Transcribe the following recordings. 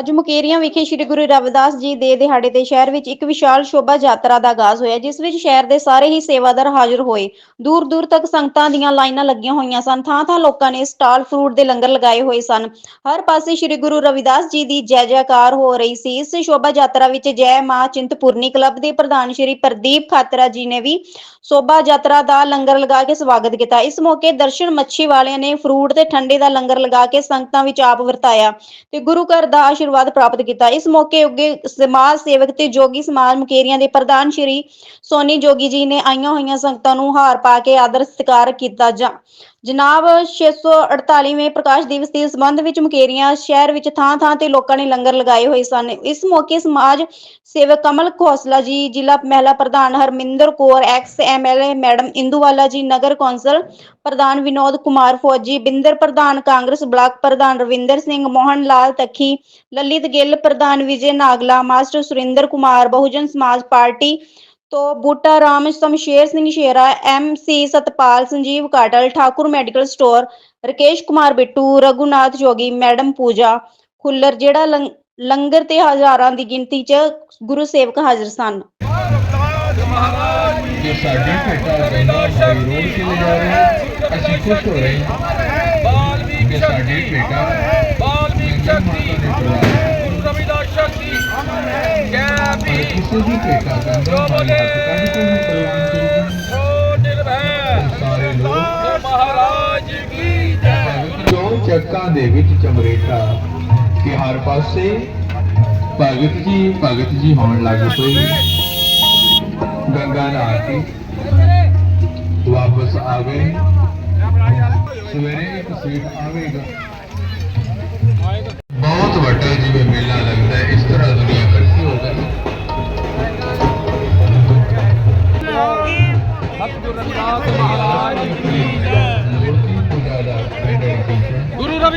ਅੱਜ ਮੁਕੇਰੀਆਂ ਵਿਖੇ ਸ੍ਰੀ ਗੁਰੂ ਰਵਿਦਾਸ ਜੀ ਦੇ ਦਿਹਾੜੇ ਤੇ ਸ਼ਹਿਰ ਵਿੱਚ ਇੱਕ ਵਿਸ਼ਾਲ ਸ਼ੋਭਾ ਯਾਤਰਾ ਦਾ ਆਗਾਜ਼ ਹੋਇਆ, ਜਿਸ ਵਿੱਚ ਸ਼ਹਿਰ ਦੇ ਸਾਰੇ ਹੀ ਸੇਵਾਦਾਰ ਹਾਜ਼ਰ ਹੋਏ। ਦੂਰ ਦੂਰ ਤੱਕ ਸੰਗਤਾਂ ਦੀਆਂ ਲਾਈਨਾਂ ਲੱਗੀਆਂ ਹੋਈਆਂ ਸਨ ਥਾਂ ਥਾਂ ਲੋਕਾਂ ਨੇ ਸਟਾਲ ਫਰੂਟ ਦੇ ਲੰਗਰ ਲਗਾਏ ਹੋਏ ਸਨ। ਹਰ ਪਾਸੇ ਸ੍ਰੀ ਗੁਰੂ ਰਵਿਦਾਸ ਜੀ ਦੀ ਜੈ ਜੈਕਾਰ ਹੋ ਰਹੀ ਸੀ। ਇਸ ਸ਼ੋਭਾ ਯਾਤਰਾ ਵਿੱਚ ਜੈ ਮਾਂ ਚਿੰਤਪੁਰਨੀ ਕਲੱਬ ਦੇ ਪ੍ਰਧਾਨ ਸ੍ਰੀ ਪ੍ਰਦੀਪ ਖਾਤਰਾ ਜੀ ਨੇ ਵੀ ਸ਼ੋਭਾ ਯਾਤਰਾ ਦਾ ਲੰਗਰ ਲਗਾ ਕੇ ਸਵਾਗਤ ਕੀਤਾ। ਇਸ ਮੌਕੇ ਦਰਸ਼ਨ ਮੱਛੀ ਵਾਲਿਆਂ ਨੇ ਫਰੂਟ ਤੇ ਠੰਡੇ ਦਾ ਲੰਗਰ ਲਗਾ ਕੇ ਸੰਗਤਾਂ ਵਿੱਚ ਆਪ ਵਰਤਾਇਆ ਤੇ ਗੁਰੂ ਘਰ ਦਾ ਆਸ਼ੀਰਵਾਦ ਪ੍ਰਾਪਤ ਕੀਤਾ। ਇਸ ਮੌਕੇ ਉੱਗੇ ਸਮਾਜ ਸੇਵਕ ਤੇ ਜੋਗੀ ਸਮਾਜ ਮੁਕੇਰੀਆਂ ਦੇ ਪ੍ਰਧਾਨ ਸ਼੍ਰੀ ਸੋਨੀ ਜੋਗੀ ਜੀ ਨੇ ਆਈਆਂ ਹੋਈਆਂ ਸੰਗਤਾਂ ਨੂੰ ਹਾਰ ਪਾ ਕੇ ਆਦਰ ਸਤਿਕਾਰ ਕੀਤਾ ਜਾਂ ਜਨਾਬ 648ਵੇਂ ਪ੍ਰਕਾਸ਼ ਦਿਵਸ ਦੇ ਸੰਬੰਧ ਵਿੱਚ ਮੁਕੇਰੀਆਂ ਸ਼ਹਿਰ ਵਿੱਚ ਥਾਂ-ਥਾਂ ਤੇ ਲੋਕਾਂ ਨੇ ਲੰਗਰ ਲਗਾਏ ਹੋਏ ਸਨ। ਇਸ ਮੌਕੇ ਸਮਾਜ ਸੇਵਕ ਕਮਲ ਖੋਸਲਾ ਜੀ, ਜ਼ਿਲ੍ਹਾ ਮਹਿਲਾ ਪ੍ਰਧਾਨ Harminder Kaur, ex MLA madam Induwala ji, ਨਗਰ ਕੌਂਸਲ ਪ੍ਰਧਾਨ ਵਿਨੋਦ ਕੁਮਾਰ ਫੌਜੀ, ਬਿੰਦਰ ਪ੍ਰਧਾਨ ਕਾਂਗਰਸ ਬਲਾਕ ਪ੍ਰਧਾਨ ਰਵਿੰਦਰ ਸਿੰਘ, ਮੋਹਨ ਲਾਲ ਤੱਖੀ, ਲਲਿਤ ਗਿੱਲ ਪ੍ਰਧਾਨ ਵਿਜੇ ਨਾਗਲਾ, ਮਾਸਟਰ ਸੁਰਿੰਦਰ ਕੁਮਾਰ, ਬਹੁਜਨ ਸਮਾਜ ਪਾਰਟੀ ਤੋਂ Buta Ram Shamsher Singh Shera M C Satpal Sanjeev Katal, Thakur medical store, Rakesh Kumar Bittu, Raghunath Jogi, madam Pooja, Khullar, ਜਿਹੜਾ ਲੰਗ- ਲੰਗਰ ਤੇ ਹਜ਼ਾਰਾਂ ਦੀ ਗਿਣਤੀ 'ਚ ਗੁਰੂ ਸੇਵਕ ਹਾਜ਼ਰ ਸਨ। ਜੋ ਸਾਡੀ ਭੇਟਾ ਗੰਗਾ ਮਾਈ ਰੋਡ ਕੇ ਲੈ ਜਾ ਰਹੇ हैं ਅਸੀਂ ਖੁਸ਼ ਹੋ ਰਹੇ ਹਾਂ। ਵਾਲਮੀਕ ਕਿ ਸਾਡੀ ਭੇਟਾ ਵਾਲਮੀਕ ਸ਼ਕਤੀ ਗੁਰੂ ਰਵਿਦਾਸ ਸ਼ਕਤੀ ਜੈ ਪਰ ਭੀਮ ਕਿਸੇ ਦੀ ਭੇਟਾ ਗੰਗਾ ਮਾਈ ਹੱਥ ਕੱਢ ਕੇ ਨਹੀਂ ਪ੍ਰਵਾਨ ਕਰੂਗੀ ਸੋ ਨਿਰਭੈ ਸਾਰੇ ਲੋਕ ਮਹਾਰਾਜ ਕੀ ਜੈ। ਜੋ ਚੱਕਾਂ ਦੇ ਵਿੱਚ ਚਮਰੇਟਾ ਕਿ ਹਰ ਪਾਸੇ ਭਗਤ ਜੀ ਭਗਤ ਜੀ ਹੋਣ ਲੱਗ ਪਈ ਗੰਗਾ ਕੇ ਵਾਪਸ ਆ ਗਏ। ਸਵੇਰੇ ਇੱਕ ਸੇਠ ਆਵੇਗਾ। ਬਹੁਤ ਵੱਡਾ ਜਿਵੇਂ ਮੇਲਾ ਲੱਗਦਾ ਇਸ ਤਰ੍ਹਾਂ ਦੁਨੀਆ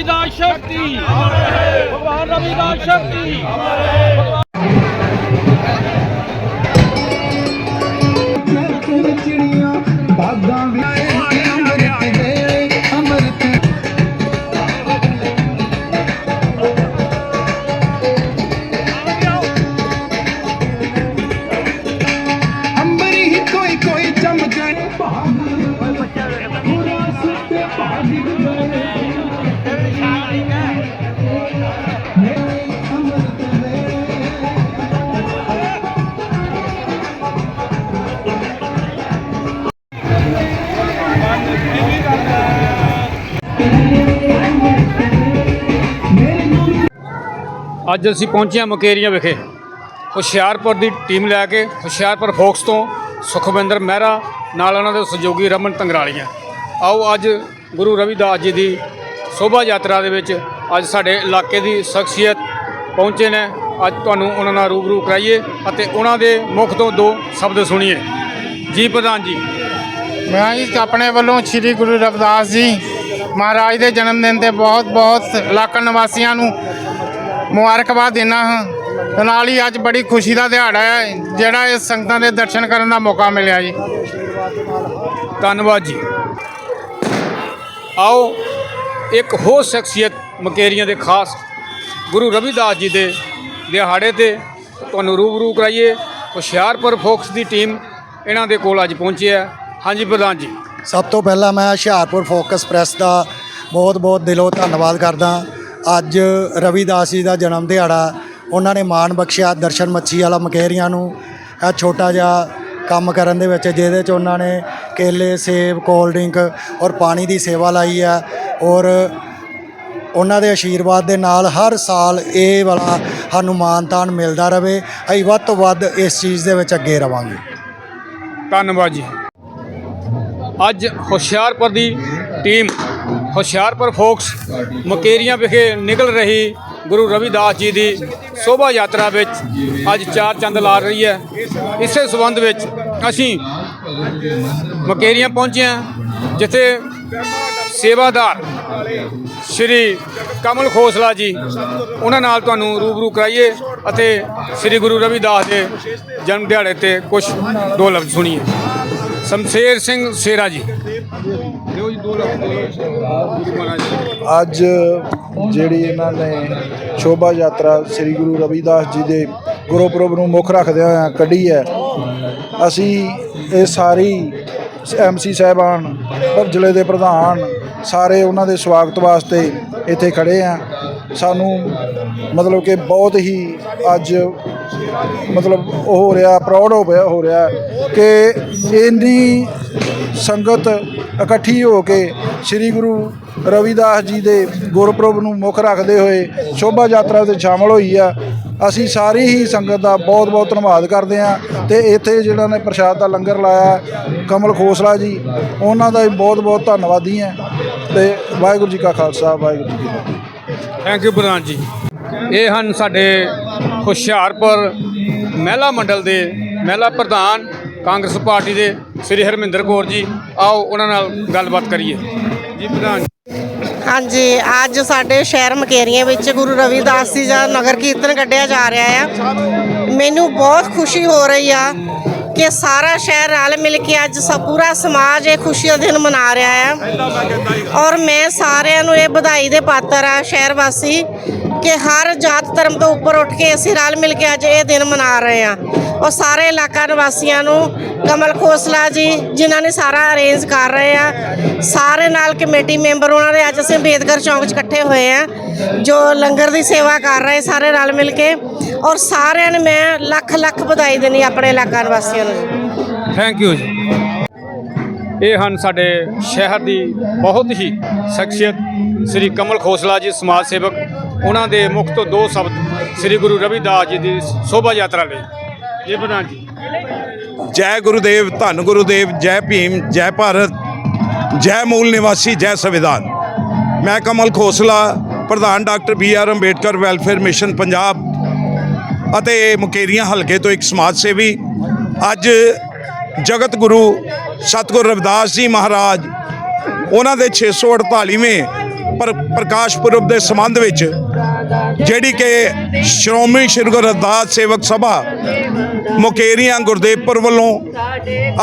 ਰਵਿਦਾਸ ਸ਼ਕਤੀ। ਭਗਵਾਨ ਰਵਿਦਾਸ ਸ਼ਕਤੀ। ਅੱਜ ਅਸੀਂ ਪਹੁੰਚੇ ਹਾਂ ਮੁਕੇਰੀਆਂ ਵਿਖੇ। ਹੁਸ਼ਿਆਰਪੁਰ ਦੀ ਟੀਮ ਲੈ ਕੇ ਹੁਸ਼ਿਆਰਪੁਰ ਫੋਕਸ ਤੋਂ ਸੁਖਵਿੰਦਰ ਮਹਿਰਾ, ਨਾਲ ਉਹਨਾਂ ਦੇ ਸਹਿਯੋਗੀ ਰਮਨ ਤੰਗਰਾਲੀਆ। ਆਓ ਅੱਜ ਗੁਰੂ ਰਵਿਦਾਸ ਜੀ ਦੀ ਸ਼ੋਭਾ ਯਾਤਰਾ ਦੇ ਵਿੱਚ ਅੱਜ ਸਾਡੇ ਇਲਾਕੇ ਦੀ ਸ਼ਖਸੀਅਤ ਪਹੁੰਚੇ ਨੇ। ਅੱਜ ਤੁਹਾਨੂੰ ਉਹਨਾਂ ਨਾਲ ਰੂਬਰੂ ਕਰਾਈਏ ਅਤੇ ਉਹਨਾਂ ਦੇ ਮੁਖ ਤੋਂ ਦੋ ਸ਼ਬਦ ਸੁਣੀਏ। ਜੀ ਪ੍ਰਧਾਨ ਜੀ। ਮੈਂ ਜੀ ਆਪਣੇ ਵੱਲੋਂ ਸ੍ਰੀ ਗੁਰੂ ਰਵਿਦਾਸ ਜੀ ਮਹਾਰਾਜ ਦੇ ਜਨਮ ਦਿਨ ਤੇ ਬਹੁਤ ਬਹੁਤ ਇਲਾਕਾ ਨਿਵਾਸੀਆਂ ਨੂੰ ਮੁਬਾਰਕਬਾਦ ਦਿੰਦਾ ਹਾਂ। ਤੇ ਨਾਲ ਹੀ ਅੱਜ ਬੜੀ ਖੁਸ਼ੀ ਦਾ ਦਿਹਾੜਾ ਹੈ ਜਿਹੜਾ ਇਸ ਸੰਗਤਾਂ ਦੇ ਦਰਸ਼ਨ ਕਰਨ ਦਾ ਮੌਕਾ ਮਿਲਿਆ ਜੀ। ਧੰਨਵਾਦ ਜੀ। ਆਓ ਇੱਕ ਹੋਰ ਸ਼ਖਸੀਅਤ ਮਕੇਰੀਆਂ ਦੇ ਖਾਸ ਗੁਰੂ ਰਵਿਦਾਸ ਜੀ ਦੇ ਦਿਹਾੜੇ ਤੇ ਤੁਹਾਨੂੰ ਰੂਬਰੂ ਕਰਾਈਏ। ਹੁਸ਼ਿਆਰਪੁਰ ਫੋਕਸ ਦੀ ਟੀਮ ਇਹਨਾਂ ਦੇ ਕੋਲ ਅੱਜ ਪਹੁੰਚੀ ਹੈ। ਹਾਂਜੀ ਪ੍ਰਧਾਨ ਜੀ। ਸਭ ਤੋਂ ਪਹਿਲਾਂ ਮੈਂ ਹੁਸ਼ਿਆਰਪੁਰ ਫੋਕਸ ਪ੍ਰੈਸ ਦਾ ਬਹੁਤ-ਬਹੁਤ ਦਿਲੋਂ ਧੰਨਵਾਦ ਕਰਦਾ। ਅੱਜ ਰਵਿਦਾਸ ਜੀ ਦਾ ਜਨਮ ਦਿਹਾੜਾ, ਉਹਨਾਂ ਨੇ ਮਾਣ ਬਖਸ਼ਿਆ ਦਰਸ਼ਨ ਮੱਛੀ ਵਾਲਾ ਮਕੇਰੀਆਂ ਨੂੰ। ਇਹ ਛੋਟਾ ਜਿਹਾ ਕੰਮ ਕਰਨ ਦੇ ਵਿੱਚ, ਜਿਹਦੇ 'ਚ ਉਹਨਾਂ ਨੇ ਕੇਲੇ, ਸੇਬ, ਕੋਲਡ ਡਰਿੰਕ ਔਰ ਪਾਣੀ ਦੀ ਸੇਵਾ ਲਾਈ ਹੈ ਔਰ ਉਹਨਾਂ ਦੇ ਆਸ਼ੀਰਵਾਦ ਦੇ ਨਾਲ ਹਰ ਸਾਲ ਇਹ ਵਾਲਾ ਸਾਨੂੰ ਮਾਣ ਤਾਣ ਮਿਲਦਾ ਰਵੇ। ਅਸੀਂ ਵੱਧ ਤੋਂ ਵੱਧ ਇਸ ਚੀਜ਼ ਦੇ ਵਿੱਚ ਅੱਗੇ ਰਵਾਂਗੇ। ਧੰਨਵਾਦ ਜੀ। ਅੱਜ ਹੁਸ਼ਿਆਰਪੁਰ ਦੀ ਟੀਮ ਹੁਸ਼ਿਆਰਪੁਰ ਫੋਕਸ ਮਕੇਰੀਆਂ ਵਿਖੇ ਨਿਕਲ ਰਹੀ ਗੁਰੂ ਰਵਿਦਾਸ ਜੀ ਦੀ ਸ਼ੋਭਾ ਯਾਤਰਾ ਵਿੱਚ ਅੱਜ ਚਾਰ ਚੰਦ ਲਾ ਰਹੀ ਹੈ। ਇਸੇ ਸਬੰਧ ਵਿੱਚ ਅਸੀਂ ਮਕੇਰੀਆਂ ਪਹੁੰਚੇ ਹਾਂ, ਜਿੱਥੇ ਸੇਵਾਦਾਰ ਸ਼੍ਰੀ ਕਮਲ ਖੋਸਲਾ ਜੀ, ਉਹਨਾਂ ਨਾਲ ਤੁਹਾਨੂੰ ਰੂਬਰੂ ਕਰਾਈਏ ਅਤੇ ਸ਼੍ਰੀ ਗੁਰੂ ਰਵਿਦਾਸ ਦੇ ਜਨਮ ਦਿਹਾੜੇ ਤੇ ਕੁਝ ਦੋ ਸੁਣੀਏ। ਸ਼ਮਸ਼ੇਰ ਸਿੰਘ ਸ਼ੇਰਾ ਜੀ। ਅੱਜ ਜਿਹੜੀ ਇਹਨਾਂ ਨੇ ਸ਼ੋਭਾ ਯਾਤਰਾ ਸ੍ਰੀ ਗੁਰੂ ਰਵਿਦਾਸ ਜੀ ਦੇ ਗੁਰਪੁਰਬ ਨੂੰ ਮੁੱਖ ਰੱਖਦਿਆਂ ਹੋਇਆਂ ਕੱਢੀ ਹੈ। ਅਸੀਂ ਇਹ ਸਾਰੀ ਐਮਸੀ ਸਾਹਿਬਾਨ ਪਰ ਜ਼ਿਲ੍ਹੇ ਦੇ ਪ੍ਰਧਾਨ ਸਾਰੇ ਉਹਨਾਂ ਦੇ ਸਵਾਗਤ ਵਾਸਤੇ ਇੱਥੇ ਖੜੇ ਆ ਸਾਨੂੰ ਮਤਲਬ ਕਿ ਬਹੁਤ ਹੀ ਅੱਜ ਮਤਲਬ ਉਹ ਹੋ ਰਿਹਾ ਪ੍ਰਾਊਡ ਹੋ ਰਿਹਾ ਹੋ ਰਿਹਾ ਕਿ ਇੰਨੀ ਸੰਗਤ ਇਕੱਠੀ ਹੋ ਕੇ ਸ੍ਰੀ ਗੁਰੂ ਰਵਿਦਾਸ ਜੀ ਦੇ ਗੁਰਪੁਰਬ ਨੂੰ ਮੁੱਖ ਰੱਖਦੇ ਹੋਏ ਸ਼ੋਭਾ ਯਾਤਰਾ ਵਿੱਚ ਸ਼ਾਮਲ ਹੋਈ ਆ। ਅਸੀਂ ਸਾਰੀ ਹੀ ਸੰਗਤ ਦਾ ਬਹੁਤ ਬਹੁਤ ਧੰਨਵਾਦ ਕਰਦੇ ਹਾਂ ਤੇ ਇੱਥੇ ਜਿਹੜਾ ਨੇ ਪ੍ਰਸ਼ਾਦ ਦਾ ਲੰਗਰ ਲਾਇਆ, ਕਮਲ ਖੋਸਲਾ ਜੀ, ਉਹਨਾਂ ਦਾ ਵੀ ਬਹੁਤ ਬਹੁਤ ਧੰਨਵਾਦੀ ਹਾਂ ਤੇ ਵਾਹਿਗੁਰੂ ਜੀ ਕਾ ਖਾਲਸਾ, ਵਾਹਿਗੁਰੂ ਜੀ ਕੀ ਫਤਿਹ। ਥੈਂਕ ਯੂ ਪ੍ਰਧਾਨ ਜੀ। ਇਹ ਹਨ ਸਾਡੇ ਹੁਸ਼ਿਆਰਪੁਰ ਮਹਿਲਾ ਮੰਡਲ ਦੇ ਮਹਿਲਾ ਪ੍ਰਧਾਨ ਕਾਂਗਰਸ ਪਾਰਟੀ ਦੇ ਸ੍ਰੀ ਹਰਮਿੰਦਰ ਕੌਰ ਜੀ, ਆਓ ਉਹਨਾਂ ਨਾਲ ਗੱਲਬਾਤ ਕਰੀਏ। ਜੀ, ਪ੍ਰਧਾਨ ਹਾਂਜੀ, ਅੱਜ ਸਾਡੇ ਸ਼ਹਿਰ ਮਕੇਰੀਆਂ ਵਿੱਚ ਗੁਰੂ ਰਵਿਦਾਸ ਜੀ ਦਾ ਨਗਰ ਕੀਰਤਨ ਕੱਢਿਆ ਜਾ ਰਿਹਾ ਆ। ਮੈਨੂੰ ਬਹੁਤ ਖੁਸ਼ੀ ਹੋ ਰਹੀ ਆ ਕਿ ਸਾਰਾ ਸ਼ਹਿਰ ਰਲ ਮਿਲ ਕੇ ਅੱਜ ਸਭ ਪੂਰਾ ਸਮਾਜ ਇਹ ਖੁਸ਼ੀ ਦਾ ਦਿਨ ਮਨਾ ਰਿਹਾ ਆ। ਔਰ ਮੈਂ ਸਾਰਿਆਂ ਨੂੰ ਇਹ ਵਧਾਈ ਦੇ ਪਾਤਰ ਆ ਸ਼ਹਿਰ ਵਾਸੀ ਕਿ ਹਰ ਜਾਤ ਧਰਮ ਤੋਂ ਉੱਪਰ ਉੱਠ ਕੇ ਅਸੀਂ ਰਲ ਮਿਲ ਕੇ ਅੱਜ ਇਹ ਦਿਨ ਮਨਾ ਰਹੇ ਆ। ਔਰ ਸਾਰੇ ਇਲਾਕਾ ਨਿਵਾਸੀਆਂ ਨੂੰ ਕਮਲ ਖੋਸਲਾ ਜੀ, ਜਿਨ੍ਹਾਂ ਨੇ ਸਾਰਾ ਅਰੇਂਜ ਕਰ ਰਹੇ ਆ। ਸਾਰੇ ਨਾਲ ਕਮੇਟੀ ਮੈਂਬਰ ਉਹਨਾਂ ਦੇ ਅੱਜ ਅਸੀਂ ਅੰਬੇਦਕਰ ਚੌਂਕ 'ਚ ਇਕੱਠੇ ਹੋਏ ਆ, ਜੋ ਲੰਗਰ ਦੀ ਸੇਵਾ ਕਰ ਰਹੇ ਸਾਰੇ ਰਲ ਮਿਲ ਕੇ। ਔਰ ਸਾਰਿਆਂ ਨੂੰ ਮੈਂ ਲੱਖ ਲੱਖ ਵਧਾਈ ਦੇਣੀ ਆਪਣੇ ਇਲਾਕਾ ਨਿਵਾਸੀਆਂ ਨੂੰ ਥੈਂਕ ਯੂ ਜੀ। ਇਹ ਹਨ ਸਾਡੇ ਸ਼ਹਿਰ ਦੀ ਬਹੁਤ ਹੀ ਸ਼ਖਸੀਅਤ ਸ੍ਰੀ ਕਮਲ ਖੋਸਲਾ ਜੀ, ਸਮਾਜ ਸੇਵਕ। ਉਹਨਾਂ ਦੇ ਮੁਖ ਤੋਂ ਦੋ ਸ਼ਬਦ ਸ੍ਰੀ ਗੁਰੂ ਰਵਿਦਾਸ ਜੀ ਦੀ ਸ਼ੋਭਾ ਯਾਤਰਾ ਲਈ। ਜੀ ਪ੍ਰਧਾਨ ਜੀ। ਜੈ ਗੁਰੂਦੇਵ, ਧੰਨ ਗੁਰੂਦੇਵ, ਜੈ ਭੀਮ, ਜੈ ਭਾਰਤ, ਜੈ ਮੂਲ ਨਿਵਾਸੀ, ਜੈ ਸੰਵਿਧਾਨ। ਮੈਂ ਕਮਲ ਖੋਸਲਾ, ਪ੍ਰਧਾਨ doctor B R Ambedkar welfare mission Punjab ਅਤੇ ਮੁਕੇਰੀਆਂ ਹਲਕੇ ਤੋਂ ਇੱਕ ਸਮਾਜ ਸੇਵੀ। ਅੱਜ ਜਗਤ ਗੁਰੂ ਸਤਿਗੁਰ ਰਵਿਦਾਸ ਜੀ ਮਹਾਰਾਜ, ਉਹਨਾਂ ਦੇ 648ਵੇਂ ਪਰ, ਪ੍ਰਕਾਸ਼ ਪੁਰਬ ਦੇ ਸੰਬੰਧ ਵਿੱਚ, ਜਿਹੜੀ ਕਿ ਸ਼੍ਰੋਮਣੀ ਸ਼੍ਰੀ ਗੁਰੂ ਰਵਿਦਾਸ ਸੇਵਕ ਸਭਾ ਮੁਕੇਰੀਆਂ ਗੁਰਦੇਵਪੁਰ ਵੱਲੋਂ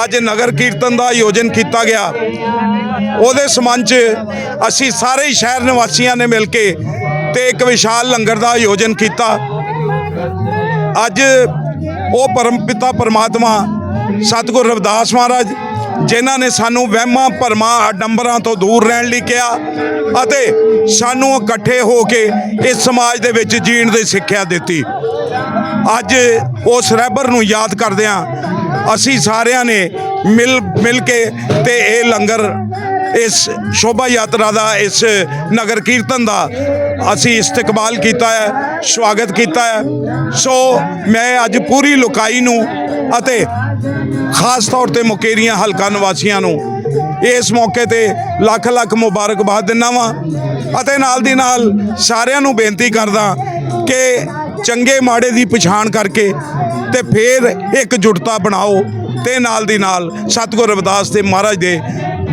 ਅੱਜ ਨਗਰ ਕੀਰਤਨ ਦਾ ਆਯੋਜਨ ਕੀਤਾ ਗਿਆ। ਉਹਦੇ ਸੰਬੰਧ 'ਚ ਅਸੀਂ ਸਾਰੇ ਸ਼ਹਿਰ ਨਿਵਾਸੀਆਂ ਨੇ ਮਿਲ ਕੇ ਤੇ ਇੱਕ ਵਿਸ਼ਾਲ ਲੰਗਰ ਦਾ ਆਯੋਜਨ ਕੀਤਾ। ਅੱਜ ਉਹ ਪਰਮ ਪਿਤਾ ਪਰਮਾਤਮਾ ਸਤਿਗੁਰ ਰਵਿਦਾਸ ਮਹਾਰਾਜ ਜਿਨ੍ਹਾਂ ਨੇ ਸਾਨੂੰ ਵਹਿਮਾਂ ਭਰਮਾਂ ਆਡੰਬਰਾਂ ਤੋਂ ਦੂਰ ਰਹਿਣ ਲਈ ਕਿਹਾ ਅਤੇ ਸਾਨੂੰ ਇਕੱਠੇ ਹੋ ਕੇ ਇਸ ਸਮਾਜ ਦੇ ਵਿੱਚ ਜੀਣ ਦੀ ਸਿੱਖਿਆ ਦਿੱਤੀ। ਅੱਜ ਉਸ ਰਹਿਬਰ ਨੂੰ ਯਾਦ ਕਰਦਿਆਂ ਅਸੀਂ ਸਾਰਿਆਂ ਨੇ ਮਿਲ ਮਿਲ ਕੇ ਤੇ ਇਹ ਲੰਗਰ, ਇਸ ਸ਼ੋਭਾ ਯਾਤਰਾ ਦਾ, ਇਸ ਨਗਰ ਕੀਰਤਨ ਦਾ ਅਸੀਂ ਇਸਤਕਬਾਲ ਕੀਤਾ ਹੈ, ਸਵਾਗਤ ਕੀਤਾ ਹੈ। ਸੋ ਮੈਂ ਅੱਜ ਪੂਰੀ ਲੋਕਾਈ ਨੂੰ ਅਤੇ ਖਾਸ ਤੌਰ ਤੇ ਮੁਕੇਰੀਆਂ ਹਲਕਾ ਨਿਵਾਸੀਆਂ ਨੂੰ ਇਸ ਮੌਕੇ ਤੇ ਲੱਖ ਲੱਖ ਮੁਬਾਰਕਬਾਦ ਦਿੰਦਾ ਵਾਂ ਅਤੇ ਨਾਲ ਦੀ ਨਾਲ ਸਾਰਿਆਂ ਨੂੰ ਬੇਨਤੀ ਕਰਦਾ ਕਿ ਚੰਗੇ ਮਾੜੇ ਦੀ ਪਛਾਣ ਕਰਕੇ ਤੇ ਫਿਰ ਇੱਕ ਜੁਟਤਾ ਬਣਾਓ ਤੇ ਨਾਲ ਦੀ ਨਾਲ ਸਤਿਗੁਰ ਰਵਿਦਾਸ ਦੇ ਮਹਾਰਾਜ ਦੇ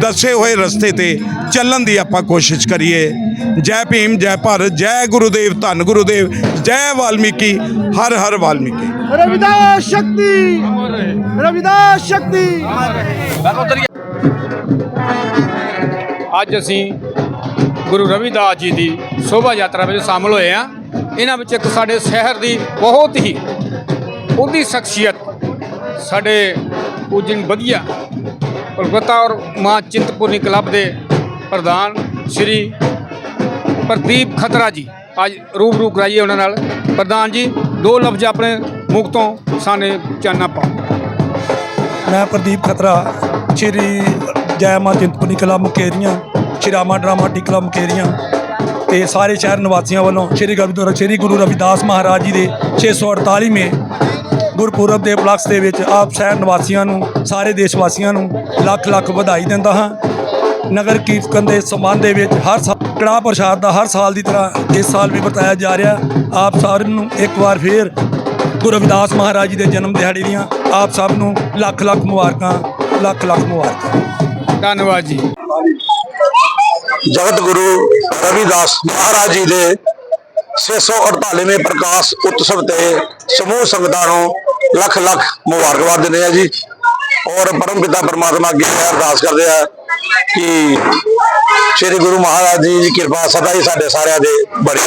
ਦੱਸੇ ਹੋਏ ਰਸਤੇ ਤੇ ਚੱਲਣ ਦੀ ਆਪਾਂ ਕੋਸ਼ਿਸ਼ ਕਰੀਏ। ਜੈ ਭੀਮ ਜੈ ਭਰ ਜੈ ਗੁਰੂਦੇਵ ਧੰਨ ਗੁਰੂਦੇਵ ਜੈ ਵਾਲਮੀਕੀ ਹਰ ਹਰ ਵਾਲਮੀਕੀ। ਰਵਿਦਾਸ ਸ਼ਕਤੀ ਰਵਿਦਾਸ ਸ਼ਕਤੀ। ਅੱਜ ਅਸੀਂ ਗੁਰੂ ਰਵਿਦਾਸ ਜੀ ਦੀ ਸ਼ੋਭਾ ਯਾਤਰਾ ਵਿੱਚ ਸ਼ਾਮਲ ਹੋਏ ਆ ਇਹਨਾਂ ਵਿੱਚ ਇੱਕ ਸਾਡੇ ਸ਼ਹਿਰ ਦੀ ਬਹੁਤ ਹੀ ਉਹਦੀ ਸ਼ਖਸੀਅਤ ਸਾਡੇ ਪੂਜਨ ਵਧੀਆ। ਕਲਕੱਤਾ ਔਰ ਮਾਂ ਚਿੰਤਪੁਰਨੀ ਕਲੱਬ ਦੇ ਪ੍ਰਧਾਨ ਸ਼੍ਰੀ ਪ੍ਰਦੀਪ ਖਤਰਾ ਜੀ। ਅੱਜ ਰੂਬਰੂ ਕਰਾਈਏ ਉਹਨਾਂ ਨਾਲ। ਪ੍ਰਧਾਨ ਜੀ, ਦੋ ਲਫ਼ਜ਼ ਆਪਣੇ ਮੁਖ ਤੋਂ ਸਾਨੇ ਚਾਨਣਾ ਪਾਓ। ਮੈਂ ਪ੍ਰਦੀਪ ਖਤਰਾ, ਸ਼੍ਰੀ ਜੈ ਮਾਂ ਚਿੰਤਪੁਰਨੀ ਕਲੱਬ ਮੁਕੇਰੀਆਂ, ਸ਼੍ਰੀ ਰਾਮਾ ਡਰਾਮਾ ਟੀ ਕਲਾ ਮੁਕੇਰੀਆਂ ਤੇ ਸਾਰੇ ਸ਼ਹਿਰ ਨਿਵਾਸੀਆਂ ਵੱਲੋਂ ਸ਼੍ਰੀ ਗੁਰਦੁਆਰਾ ਸ਼੍ਰੀ ਗੁਰੂ ਰਵਿਦਾਸ ਮਹਾਰਾਜ ਜੀ ਦੇ 648ਵੇਂ ਗੁਰਪੁਰਬ ਦੇ ਉਪਲਕਸ਼ ਦੇ ਵਿੱਚ ਆਪ ਸ਼ਹਿਰ ਨਿਵਾਸੀਆਂ ਨੂੰ ਸਾਰੇ ਦੇਸ਼ ਵਾਸੀਆਂ ਨੂੰ ਲੱਖ ਲੱਖ ਵਧਾਈ ਦਿੰਦਾ ਹਾਂ। ਨਗਰ ਕੀਰਤਨ ਦੇ ਸੰਬੰਧ ਦੇ ਵਿੱਚ ਹਰ ਸਾਲ ਕੜਾਹ ਪ੍ਰਸ਼ਾਦ ਦਾ ਹਰ ਸਾਲ ਦੀ ਤਰ੍ਹਾਂ ਇਸ ਸਾਲ ਵੀ ਵਰਤਾਇਆ ਜਾ ਰਿਹਾ। ਆਪ ਸਾਰਿਆਂ ਨੂੰ ਇੱਕ ਵਾਰ ਫੇਰ ਗੁਰੂ ਰਵਿਦਾਸ ਮਹਾਰਾਜ ਜੀ ਦੇ ਜਨਮ ਦਿਹਾੜੇ ਦੀਆਂ ਆਪ ਸਭ ਨੂੰ ਲੱਖ ਲੱਖ ਮੁਬਾਰਕਾਂ ਲੱਖ ਲੱਖ ਮੁਬਾਰਕਾਂ। ਧੰਨਵਾਦ ਜੀ। ਜਗਤ ਗੁਰੂ ਰਵਿਦਾਸ ਮਹਾਰਾਜ ਜੀ ਦੇ 648ਵੇਂ ਪ੍ਰਕਾਸ਼ ਉਤਸਵ ਤੇ ਸਮੂਹ ਸੰਗਤਾਂ ਨੂੰ ਲੱਖ ਲੱਖ ਮੁਬਾਰਕਬਾਦ ਦਿੰਦੇ ਆ ਜੀ। ਔਰ ਪਰਮ ਪਿਤਾ ਪਰਮਾਤਮਾ ਅੱਗੇ ਅਰਦਾਸ ਕਰਦੇ ਆ ਕਿ ਸ੍ਰੀ ਗੁਰੂ ਮਹਾਰਾਜ ਜੀ ਦੀ ਕਿਰਪਾ ਸਦਾ ਹੀ ਸਾਡੇ ਸਾਰਿਆਂ ਦੇ ਬਣੀ